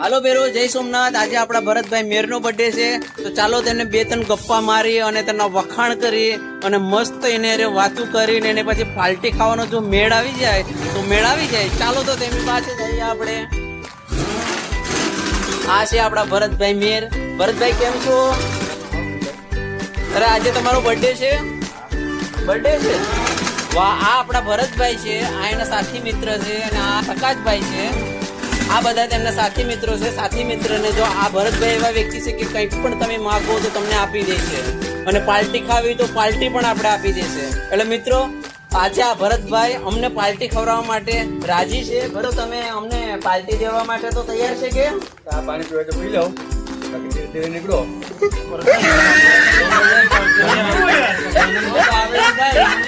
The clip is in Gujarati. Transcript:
હાલો બેરો, જય સોમનાથ. આજે આપણા ભરતભાઈ મેરનો બર્થડે છે. તો ચાલો તેને બે ત્રણ ગપ્પા મારી અને તેના વખાણ કરી અને મસ્ત એને અરે વાતું કરીને એને પછી પાલટી ખાવાનો જો મેળ આવી જાય, તો મેળ આવી જાય. ચાલો તો તેમની પાસે જઈએ આપણે. આ છે આપણા ભરતભાઈ મેર. ભરતભાઈ, કેમ છો? અરે, આજે તમારો બર્થડે છે? બર્થડે છે? વાહ, આ આપણા ભરતભાઈ છે. આ એના સાથી મિત્ર છે અને આ પ્રકાશભાઈ છે. આ બધા તેમના સાથી મિત્રો છે. સાથી મિત્રને જો આ ભરતભાઈ એવા વ્યક્તિ છે કે કંઈક પણ તમે માગો તો તમને આપી દેશે અને પાર્ટી ખાવી તો પાર્ટી પણ આપણે આપી દેશે એટલે મિત્રો આજે આ ભરતભાઈ અમને પાર્ટી ખવડાવવા માટે રાજી છે. બરો તમે અમને પાર્ટી દેવા માટે તો તૈયાર છે કે? આ પાણી પીવા તો પી લો. બાકી ધીરે ધીરે નીકળો.